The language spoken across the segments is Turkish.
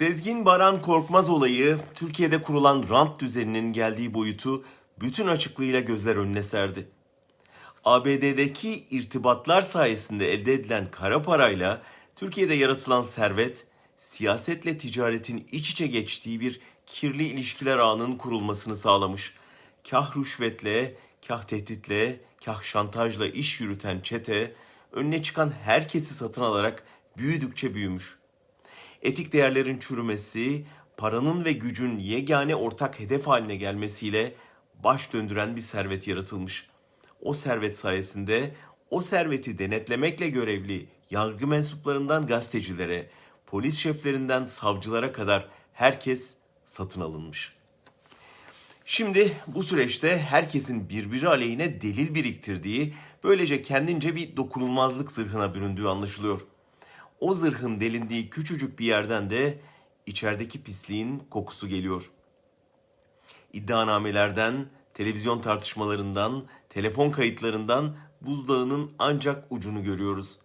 Sezgin Baran Korkmaz olayı Türkiye'de kurulan rant düzeninin geldiği boyutu bütün açıklığıyla gözler önüne serdi. ABD'deki irtibatlar sayesinde elde edilen kara parayla Türkiye'de yaratılan servet, siyasetle ticaretin iç içe geçtiği bir kirli ilişkiler ağının kurulmasını sağlamış. Kah rüşvetle, kah tehditle, kah şantajla iş yürüten çete, önüne çıkan herkesi satın alarak büyüdükçe büyümüş. Etik değerlerin çürümesi, paranın ve gücün yegane ortak hedef haline gelmesiyle baş döndüren bir servet yaratılmış. O servet sayesinde o serveti denetlemekle görevli yargı mensuplarından gazetecilere, polis şeflerinden savcılara kadar herkes satın alınmış. Şimdi bu süreçte herkesin birbiri aleyhine delil biriktirdiği, böylece kendince bir dokunulmazlık zırhına büründüğü anlaşılıyor. O zırhın delindiği küçücük bir yerden de içerideki pisliğin kokusu geliyor. İddianamelerden, televizyon tartışmalarından, telefon kayıtlarından buzdağının ancak ucunu görüyoruz.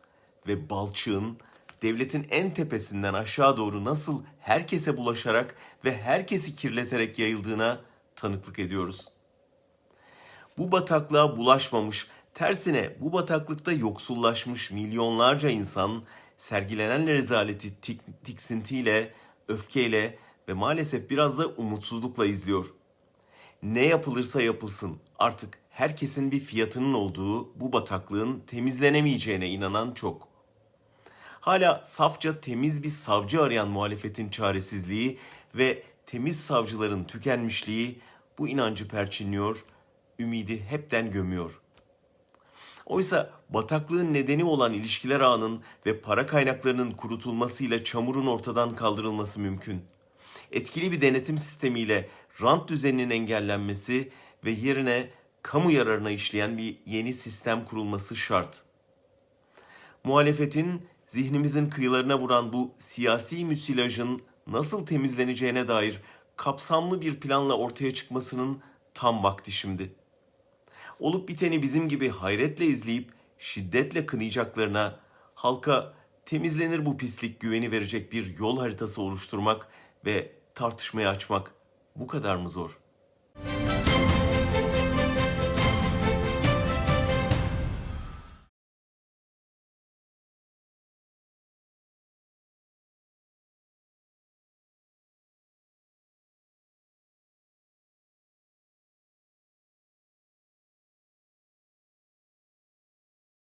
Ve balçığın devletin en tepesinden aşağı doğru nasıl herkese bulaşarak ve herkesi kirleterek yayıldığına tanıklık ediyoruz. Bu bataklığa bulaşmamış, tersine bu bataklıkta yoksullaşmış milyonlarca insan sergilenen rezaleti tik- tiksintiyle, öfkeyle ve maalesef biraz da umutsuzlukla izliyor. Ne yapılırsa yapılsın artık herkesin bir fiyatının olduğu bu bataklığın temizlenemeyeceğine inanan çok. Hala safça temiz bir savcı arayan muhalefetin çaresizliği ve temiz savcıların tükenmişliği bu inancı perçinliyor, ümidi hepten gömüyor. Oysa bataklığın nedeni olan ilişkiler ağının ve para kaynaklarının kurutulmasıyla çamurun ortadan kaldırılması mümkün. Etkili bir denetim sistemiyle rant düzeninin engellenmesi ve yerine kamu yararına işleyen bir yeni sistem kurulması şart. Muhalefetin zihnimizin kıyılarına vuran bu siyasi müsilajın nasıl temizleneceğine dair kapsamlı bir planla ortaya çıkmasının tam vakti şimdi. Olup biteni bizim gibi hayretle izleyip şiddetle kınayacaklarına halka temizlenir bu pislik güveni verecek bir yol haritası oluşturmak ve tartışmaya açmak bu kadar mı zor?''